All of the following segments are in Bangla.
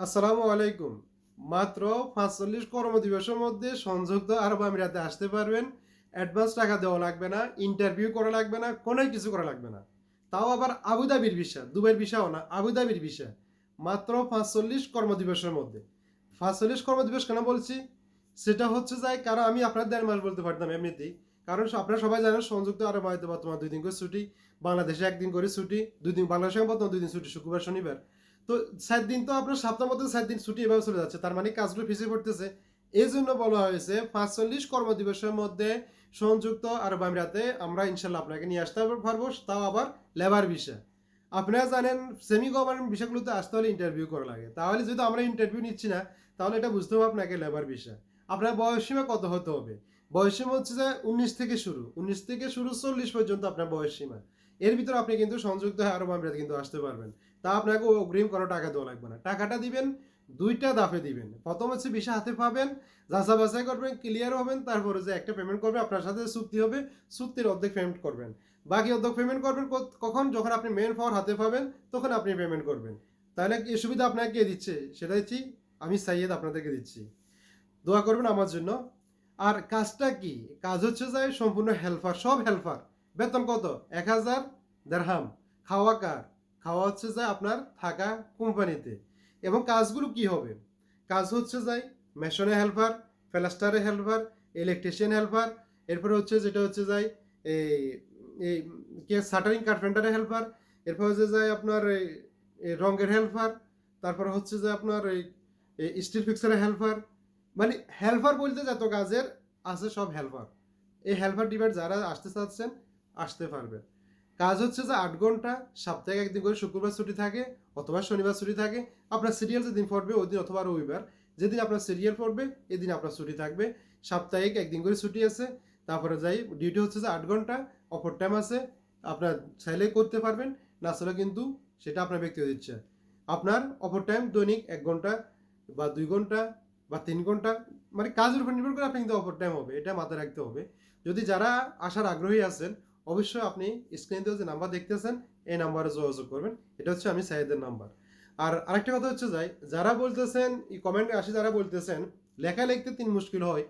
আসসালামু আলাইকুম। মাত্র পাঁচচল্লিশ কর্মদিবসের মধ্যে সংযুক্ত আরব আমিরাতে আসতে পারবেন। অ্যাডভান্স টাকা দেওয়া লাগবে না, ইন্টারভিউ করা লাগবে না, কোনো কিছু করা লাগবে না। তাও আবার আবুধাবির ভিসা, দুবাইয়ের ভিসাও না আবুধাবির ভিসা। মাত্র পাঁচচল্লিশ কর্মদিবসের মধ্যে। পাঁচচল্লিশ কর্মদিবস কেন বলছি? সেটা হচ্ছে যায় কারণ আমি আপনার দেড় মাস বলতে পারতাম এমনিতেই। কারণ আপনারা সবাই জানেন সংযুক্ত আরব আমিরাতে বর্তমান দুই দিন করে ছুটি, বাংলাদেশে একদিন করে ছুটি, দুই দিন, বাংলাদেশে বর্তমান দুই দিন ছুটি, শুক্রবার, শনিবার। তো সাত দিন তো আপনার সপ্তাহ মধ্যে সাত দিন ছুটি এভাবে চলে যাচ্ছে। তার মানে কাজগুলো পিছিয়ে পড়তেছে। এই জন্য বলা হয়েছে পাঁচচল্লিশ কর্মদিবসের মধ্যে সংযুক্ত আরব আমিরাতে আমরা ইনশাল্লাহ আপনাকে নিয়ে আসতে পারব, তাও আবার লেবার বিষয় আপনারা জানেন সেমি গভর্নমেন্ট বিষয়গুলোতে আসতে হলে ইন্টারভিউ করা লাগে। তাহলে যদি আমরা ইন্টারভিউ নিচ্ছি না, তাহলে এটা বুঝতে হবে আপনাকে লেবার বিষয় আপনার বয়সসীমা কত হতে হবে? বয়সসীমা হচ্ছে যে উনিশ থেকে শুরু। উনিশ থেকে শুরু চল্লিশ পর্যন্ত আপনার বয়সসীমা এর ভিতরে আপনি কিন্তু সংযুক্ত আরব আমিরাতে কিন্তু আসতে পারবেন। তা আপনাকে অগ্রিম কোনো টাকা দেওয়া লাগবে না। টাকাটা দিবেন, দুইটা দাফে দিবেন। প্রথম হচ্ছে বিষয় হাতে পাবেন যাচা বাছাই করবেন ক্লিয়ার হবেন, তারপরে যে একটা পেমেন্ট করবে, আপনার সাথে চুক্তি হবে, চুক্তির অর্ধেক পেমেন্ট করবেন। বাকি অর্ধেক পেমেন্ট করবেন কখন? যখন আপনি মেন পাওয়ার হাতে পাবেন, তখন আপনি পেমেন্ট করবেন। তাহলে এই সুবিধা আপনাকে কে দিচ্ছে? সেটা দিচ্ছি আমি সাইয়েদ আপনাদেরকে দিচ্ছি। দোয়া করবেন আমার জন্য। আর কাজটা কি? কাজ হচ্ছে যে সম্পূর্ণ হেল্পার সব হেল্পার বেতন কত? এক হাজার দেড়হাম। খাওয়া কার? খাওয়া হচ্ছে যায় আপনার থাকা কোম্পানিতে। এবং কাজগুলো কি হবে? কাজ হচ্ছে যাই মেশনে হেল্পার প্লাস্টারে হেল্পার ইলেকট্রিশিয়ান হেল্পার এরপরে হচ্ছে যেটা হচ্ছে যাই এই এই কে শাটারিং কার্পেন্টারের হেল্পার এরপর হচ্ছে যায় আপনার এই রঙের হেল্পার তারপর হচ্ছে যে আপনার এই স্টিল ফিক্সারের হেল্পার মানে হেল্পার বলতে যত কাজের আছে সব হেল্পার এই হেল্পার ডিপার্ট যারা আসতে চাচ্ছেন, আসতে পারবে কাজ হচ্ছে যে আট ঘণ্টা সপ্তাহে একদিন করে শুক্রবার ছুটি থাকে অথবা শনিবার ছুটি থাকে। আপনার সিরিয়াল যেদিন পড়বে, ওই দিন অথবা রবিবার। যেদিন আপনার সিরিয়াল পড়বে, এদিন আপনার ছুটি থাকবে। সাপ্তাহিক একদিন করে ছুটি আছে। তারপরে যাই ডিউটি হচ্ছে যে আট ঘণ্টা, অপর টাইম আছে, আপনার চাইলে করতে পারবেন, না চাইলে কিন্তু সেটা আপনার ব্যক্তিগত ইচ্ছা। আপনার অপর টাইম দৈনিক এক ঘণ্টা বা দুই ঘণ্টা বা তিন ঘণ্টা মানে কাজের উপর নির্ভর করে আপনি কিন্তু অপর টাইম হবে, এটা মাথায় রাখতে হবে। যদি যারা আসার আগ্রহী আছেন অবশ্যই আপনি স্ক্রিনে যে নাম্বার দেখতেছেন, এই নাম্বারে যোগাযোগ করবেন। এটা হচ্ছে আমি সাইদের নাম্বার আর আরেকটা কথা হচ্ছে যাই, যারা বলতেছেন, এই কমেন্টে আসি, যারা বলতেছেন, লেখা লিখতে তিন মুশকিল হয়।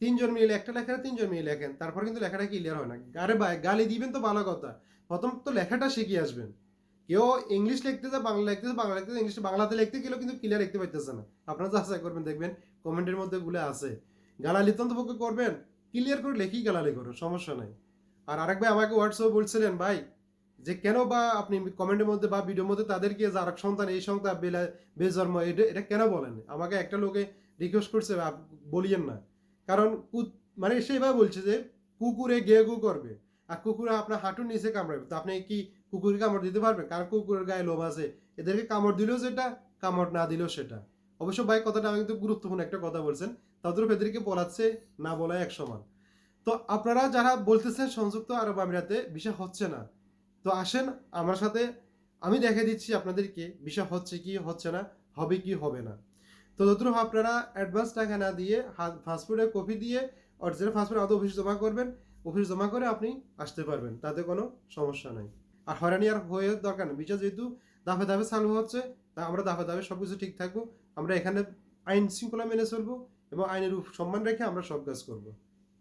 তিনজন মিলে, একটা লেখা তিনজন মিলে লেখেন, তারপর কিন্তু লেখাটা ক্লিয়ার হয় না। আরে ভাই গালি দিবেন তো ভালো কথা। প্রথম তো লেখাটা শিখে আসবেন। কেউ ইংলিশ লিখতে যায় বাংলা লিখতেছে বাংলা লিখতেছে ইংলিশ বাংলাতে লিখতে গেলেও কিন্তু ক্লিয়ার লিখতে পারতেছে না। আপনারা যাচাই করবেন, দেখবেন কমেন্টের মধ্যে গুলো আছে। গালালি তো করবেন ক্লিয়ার করে লেখি গালালি করুন, সমস্যা নাই। আর আরেক ভাই আমাকে হোয়াটসঅ্যাপে বলছিলেন, ভাই, যে কেন বা আপনি কমেন্টের মধ্যে বা ভিডিওর মধ্যে তাদেরকে যে আরেক সন্তান, এই সন্তান বেলা, বেজন্ম, এটা কেন বলেন? আমাকে একটা লোকে রিকোয়েস্ট করছে বলিয়েন না। কারণ মানে সেইভাবে বলছে যে, কুকুরে গে গু করবে। আর কুকুরে আপনার হাঁটুর নিচে কামড়াবে। তো আপনি কি কুকুরকে কামড় দিতে পারবেন? কারণ কুকুরের গায়ে লোভ আছে। এদেরকে কামড় দিলেও যেটা কামড় না দিলেও সেটা। অবশ্য ভাই, কথাটা আমি কিন্তু গুরুত্বপূর্ণ একটা কথা বলছেন। তাদের এদেরকে বলাচ্ছে না বলা এক সমান তো আপনারা যারা বলতেছেন সংযুক্ত আরব আমিরাতে, বিষয় হচ্ছে না। তো আসেন আমার সাথে, আমি দেখে দিচ্ছি আপনাদেরকে বিষয় হচ্ছে কি, হচ্ছে না, হবে কি, হবে না। তো যতটুকু আপনারা অ্যাডভান্স টাকা না দিয়ে হাত ফাস্টফুডের কপি দিয়ে অরিজিনাল ফাস্টফুড আদৌ অফিস জমা করবেন অফিস জমা করে আপনি আসতে পারবেন, তাতে কোনো সমস্যা নাই। আর হয়রানি আর হয়ে দরকার নেই। বিষয় যেহেতু দাফে দাফে চালু হচ্ছে, তা আমরা দাফে দাফে সব কিছু ঠিক থাকব। আমরা এখানে আইন শৃঙ্খলা মেনে চলবো এবং আইনের সম্মান রেখে আমরা সব কাজ করব।